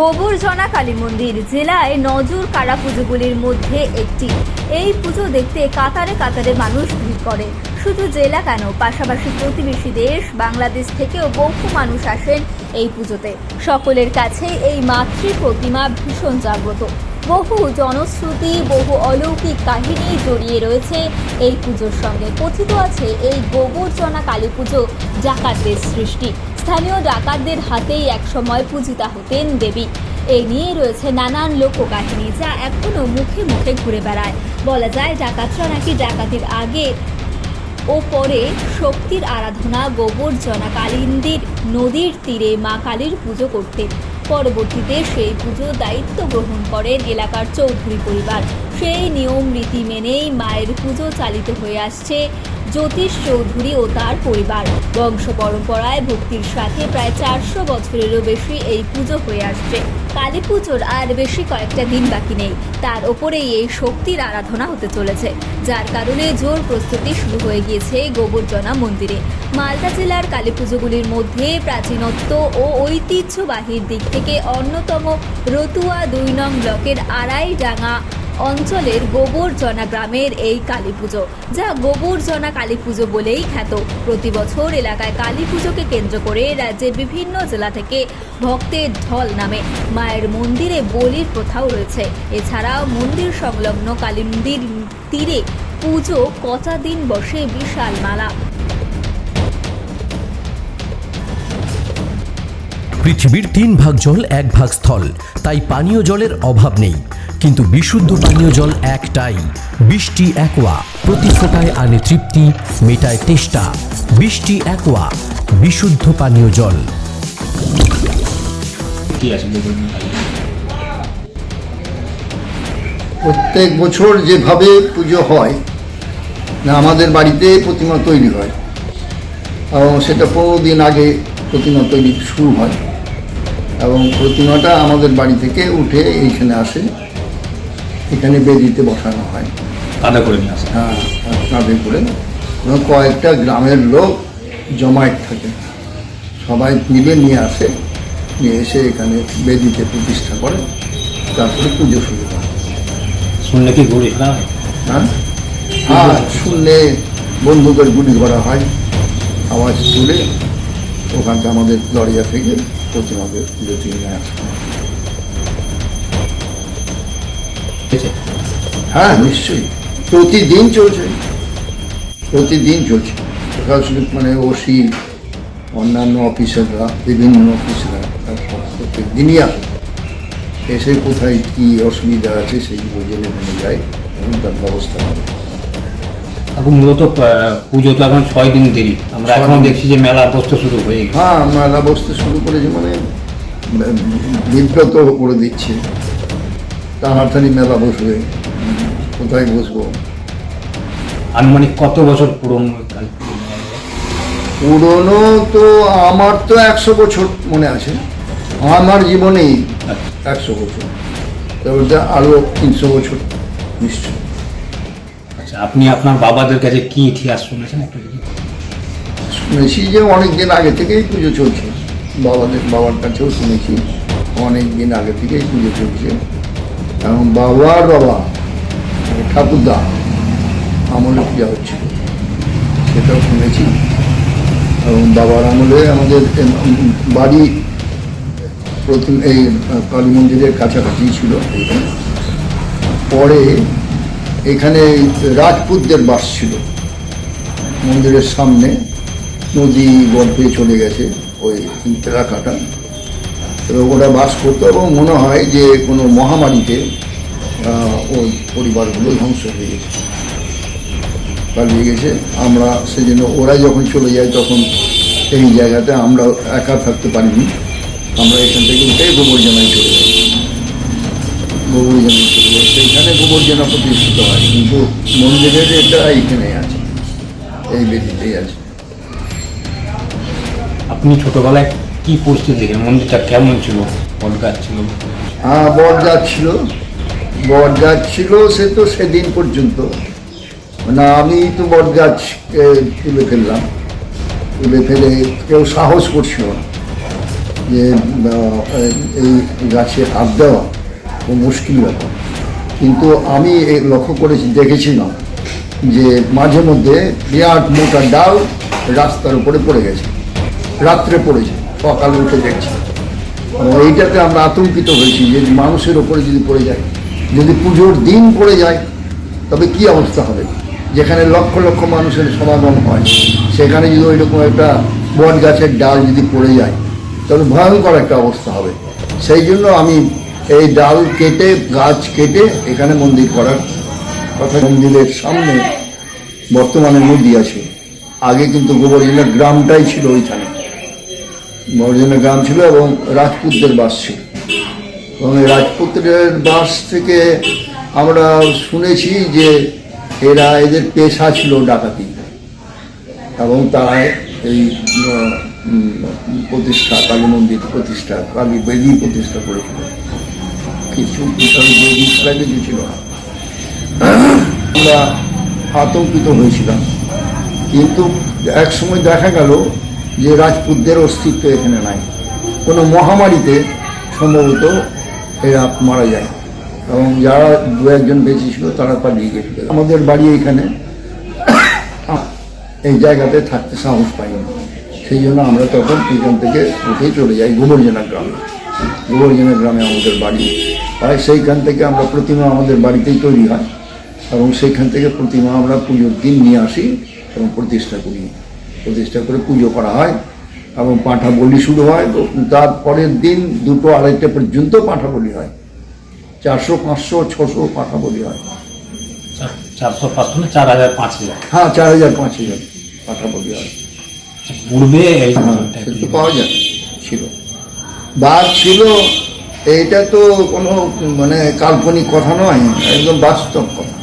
গোবরজনা কালী মন্দির জেলায় নজর কারা পুজোগুলির মধ্যে একটি। এই পুজো দেখতে কাতারে কাতারে মানুষ ভিড় করে। শুধু জেলা কেন, পাশাপাশি প্রতিবেশী দেশ, বাংলাদেশ থেকেও বহু মানুষ আসেন এই পুজোতে। সকলের কাছে এই মাতৃ প্রতিমা ভীষণ জাগ্রত। বহু জনশ্রুতি, বহু অলৌকিক কাহিনী জড়িয়ে রয়েছে এই পুজোর সঙ্গে। কথিত আছে এই গোবরজনা কালী পুজো জাকাতের সৃষ্টি। স্থানীয় ডাকাতদের হাতেই একসময় পূজিতা হতেন দেবী। এই নিয়ে রয়েছে নানান লোককাহিনী যা এখনও মুখে মুখে ঘুরে বেড়ায়। বলা যায়, ডাকাতরা নাকি ডাকাতির আগে ও পরে শক্তির আরাধনা, গোবর্জনা, কালিন্দির নদীর তীরে মা কালীর পুজো করতেন। পরবর্তীতে সেই পুজোর দায়িত্ব গ্রহণ করেন এলাকার চৌধুরী পরিবার। সেই নিয়ম রীতি মেনেই মায়ের পুজো চালিত হয়ে আসছে জ্যোতিষ চৌধুরী ও তার পরিবার। বংশ পরম্পরায় ভক্তির সাথে প্রায় চারশো বছরেরও বেশি এই পুজো হয়ে আসছে। কালী পুজোর আর বেশি কয়েকটা দিন বাকি নেই। তার ওপরেই এই শক্তির আরাধনা হতে চলেছে। যার কারণে জোর প্রস্তুতি শুরু হয়ে গিয়েছে গোবর্জনা মন্দিরে। মালদা জেলার কালী পুজোগুলির মধ্যে প্রাচীনত্ব ও ঐতিহ্যবাহীর দিক থেকে অন্যতম রতুয়া দুই নং ব্লকের আড়াইডাঙ্গা অঞ্চলের গোবরজনা গ্রামের এই কালী পুজো, যা গোবরজনা কালী পুজো বলেই খ্যাত। প্রতি বছর এলাকায় কালী পুজোকে কেন্দ্র করে রাজ্যের বিভিন্ন জেলা থেকে ভক্তের ঢল নামে। মায়ের মন্দিরে বলির প্রথাও রয়েছে। এছাড়াও মন্দির সংলগ্ন কালী মন্দির তীরে পুজো কটা দিন বসে বিশাল মালা। পৃথিবীর তিন ভাগ জল এক ভাগ স্থল, তাই পানীয় জলের অভাব নেই। কিন্তু বিশুদ্ধ পানীয় জল একটাই। বৃষ্টি একোয়া প্রতি ফোটায় আনে তৃপ্তি মেটায় তেষ্টা। বৃষ্টি একোয়া বিশুদ্ধ পানীয় জল। প্রত্যেক বছর যেভাবে পুজো হয় না আমাদের বাড়িতে প্রতিমা তৈরি হয় এবং সেটা পনেরো দিন আগে প্রতিমা তৈরি শুরু হয় এবং প্রতিমাটা আমাদের বাড়ি থেকে উঠে এইখানে আসে। এখানে বেদিতে বসানো হয়। আদা করে নিয়ে আসে। হ্যাঁ কাঁধে করে। কয়েকটা গ্রামের লোক জমায়েত থাকে। সবাই মিলে নিয়ে আসে নিয়ে এসে এখানে বেদিতে প্রতিষ্ঠা করে। তারপরে পুজো শুরু হয়। শুনলে কি ঘুরে না? হ্যাঁ? হ্যাঁ শুনলে বন্দুকের গুলি করা হয়। আওয়াজ তুলে ওখানটা আমাদের দরজা থেকে প্রতিমাকে লুচি নিয়ে আসে। হ্যাঁ নিশ্চয়ই। প্রতিদিন চলছে। প্রতিদিন চলছে। প্রশাসনিক মানে ওসি অন্যান্য অফিসাররা বিভিন্ন অফিসাররা প্রত্যেক দিনই আসে। এসে কোথায় কী অসুবিধা আছে সেইগুলো জেনে মেনে যায়। এবং তার ব্যবস্থা করে এখন মূলত পুজো তো এখন ছয় দিন দেরি। আমরা এখন দেখছি যে মেলা বসতে শুরু হয়ে গেছে। হ্যাঁ মেলা বসতে শুরু করেছে মানে বিব্রত করে দিচ্ছে। তাড়াতাড়ি মেলা বসবে। কোথায় বসবো? আনুমানিক কত বছর পুরনো পুরনো তো আমার তো একশো বছর মনে আছে। আমার জীবনেই একশো বছর। তারপরে আরও তিনশো বছর নিশ্চয়। আচ্ছা আপনি আপনার বাবাদের কাছে কি ইতিহাস শুনেছেন একটু শুনেছি যে অনেক দিন আগে থেকেই পুজো চলছে। বাবাদের বাবার কাছেও শুনেছি। অনেক দিন আগে থেকেই পুজো চলছে। এবং বাবার বাবা মানে ঠাকুরদা, আমলে পূজা হচ্ছে। সেটাও শুনেছি। এবং বাবার আমলে আমাদের বাড়ি প্রথম এই কালী মন্দিরের কাছাকাছি ছিল পরে এখানে রাজপুতদের বাস ছিল। মন্দিরের সামনে নদী গর্ভে চলে গেছে, ওই এলাকাটা এবং ওরা বাস করতো এবং মনে হয় যে কোনো মহামারীতে ওই পরিবারগুলো ধ্বংস হয়ে গেছে, পালিয়ে গেছে। আমরা সেজন্য ওরা যখন চলে যায় তখন এই জায়গাতে আমরা একা থাকতে পারিনি। আমরা এখান থেকে উঠে গোবরজনায় চলে যাই। গোবরজনায় চলে যাই। সেইখানে গোবরজনা প্রতিষ্ঠিত হয়, কিন্তু মন্দিরের এটা এইখানে আছে, এই বেদিতেই আছে। আপনি ছোটবেলায় কি পরিস্থিতি মন্দিরটা কেমন ছিল? বটগাছ ছিল? হ্যাঁ বট গাছ ছিল। বট গাছ ছিল সে তো সেদিন পর্যন্ত। মানে আমি তো বট গাছ তুলে ফেললাম। তুলে ফেলে কেউ সাহস করছিল না যে এই গাছে হাত দেওয়া ও মুশকিল ব্যাপার। কিন্তু আমি লক্ষ্য করেছি, দেখেছিলাম যে মাঝে মধ্যে বিরাট মোটা ডাল রাস্তার উপরে পড়ে গেছে, রাত্রে পড়েছে। সকালে উঠে দেখছি এইটাতে আমরা আতঙ্কিত হয়েছি যে মানুষের ওপরে যদি পড়ে যায়, যদি পুজোর দিন পড়ে যায়, তবে কি অবস্থা হবে? যেখানে লক্ষ লক্ষ মানুষের সমাগম হয়, সেখানে যদি ওইরকম একটা বট গাছের ডাল যদি পড়ে যায়, তাহলে ভয়ঙ্কর একটা অবস্থা হবে। সেই জন্য আমি এই ডাল কেটে, গাছ কেটে এখানে মন্দির করার কথা মন্দিরের সামনে বর্তমানে নদী আছে। আগে কিন্তু গোবরজনা গ্রামটাই ছিল ওইখানে। গোবরজনা গ্রাম ছিল এবং রাজপুতদের বাস ছিল। এবং এই রাজপুত্রের বাস থেকে আমরা শুনেছি যে এরা এদের পেশা ছিল ডাকাতি এবং তারা এই প্রতিষ্ঠা, কালী মন্দির প্রতিষ্ঠা, কালী বেদি প্রতিষ্ঠা করেছিল। কিছু বেদি ছাড়া কিছু ছিল না। আমরা আতঙ্কিত হয়েছিলাম। কিন্তু এক সময় দেখা গেল যে রাজপুতদের অস্তিত্ব এখানে নাই। কোনো মহামারীতে সম্ভবত এরা মারা যায়। এবং যারা দু একজন বেঁচে ছিল তারা পালিয়ে গেছিল আমাদের বাড়ি এখানে এই জায়গাতে থাকতে সাহস পাইনি সেই জন্য আমরা তখন এখান থেকে উঠেই চলে যাই গোবরজনা গ্রামে। গোবরজনা গ্রামে আমাদের বাড়ি। হয় সেইখান থেকে আমরা প্রতিমা আমাদের বাড়িতেই তৈরি হয়। এবং সেইখান থেকে প্রতিমা আমরা পুজোর দিন নিয়ে আসি এবং প্রতিষ্ঠা করি। প্রতিষ্ঠা করে পুজো করা হয় এবং পাঁঠা বলি শুরু হয়। তারপরের দিন দুটো আড়াইটা পর্যন্ত পাঁঠা বলি হয়। চারশো পাঁচশো ছশো পাঁঠা বলি হয় চারশো পাঁচশো না চার হাজার পাঁচ হাজার? হ্যাঁ চার হাজার পাঁচ হাজার পাঁঠা বলি হয়। পূর্বে এই হ্যাঁ তো পাওয়া যায় ছিল। বাঘ ছিল এইটা তো কোনো মানে কাল্পনিক কথা নয় একদম বাস্তব কথা।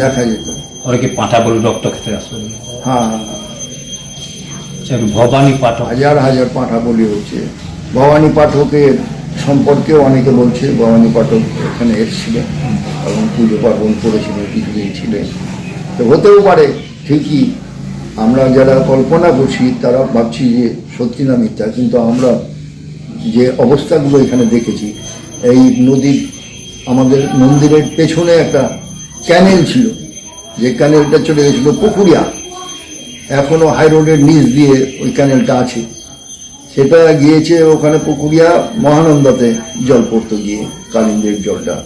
দেখা যেত। অনেকে পাঁঠা বলে রক্ত খেতে আসলে হ্যাঁ। আচ্ছা, ভবানী পাঠক। হাজার হাজার পাঠা বলি হচ্ছে। ভবানী পাঠকের সম্পর্কেও অনেকে বলছে ভবানী পাঠক এখানে এসেছিলেন এবং পুজো পার্বণ করেছিলেন কিছুদিন ছিলেন। তো হতেও পারে ঠিকই আমরা যারা কল্পনা করছি তারা ভাবছি যে সত্যি না মিথ্যা কিন্তু আমরা যে অবস্থাগুলো এখানে দেখেছি এই নদীর আমাদের মন্দিরের পেছনে একটা ক্যানেল ছিল। যে ক্যানেলটা চলে গেছিল পুকুরিয়া এখনও হাই রোডের নিচ দিয়ে ওই ক্যানেলটা আছে। সেটা গিয়েছে ওখানে পুকুরিয়া মহানন্দাতে জল পড়তো গিয়ে কালিন্দের জলটা।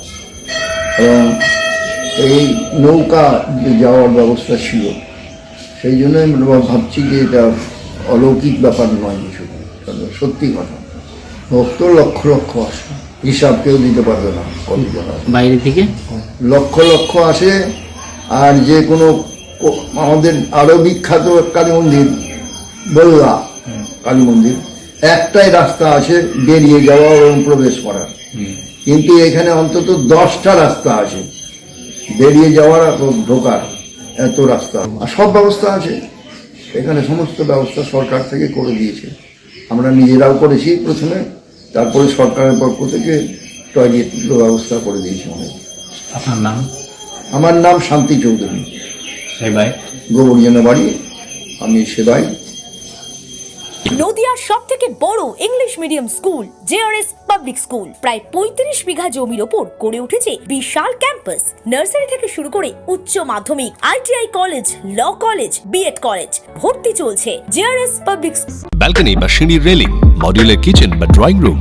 এবং এই নৌকা যাওয়ার ব্যবস্থা ছিল। সেই জন্য আমরা ভাবছি যে এটা অলৌকিক ব্যাপার নয় কিছু। সত্যি কথা ভক্ত লক্ষ লক্ষ আসে। হিসাব কেউ দিতে পারবে না কতজন বাইরে থেকে লক্ষ লক্ষ আসে আর যে কোনো আমাদের আরও বিখ্যাত কালী মন্দির বললা কালী মন্দির একটাই রাস্তা আছে বেরিয়ে যাওয়া এবং প্রবেশ করার কিন্তু এখানে অন্তত দশটা রাস্তা আছে। বেরিয়ে যাওয়ার ঢোকার এত রাস্তা। আর সব ব্যবস্থা আছে। এখানে সমস্ত ব্যবস্থা সরকার থেকে করে দিয়েছে। আমরা নিজেরাও করেছি প্রথমে তারপরে সরকারের পক্ষ থেকে টয়লেটগুলো ব্যবস্থা করে দিয়েছে অনেক আপনার নাম? আমার নাম শান্তি চৌধুরী। সেবাই গোবর্জনা বাড়ি আমি সেবাই নদিয়ার সব থেকে বড় English medium school JRS public school. প্রায় পঁয়ত্রিশ বিঘা জমির ওপর গড়ে উঠেছে বিশাল ক্যাম্পাস। নার্সারি থেকে শুরু করে উচ্চ মাধ্যমিক ITI college law college B Ed college ভর্তি চলছে জেআরএস পাবলিক ব্যালকনি বা সিঁড়ির রেলিং মডিউলার কিচেন বা ড্রয়িং রুম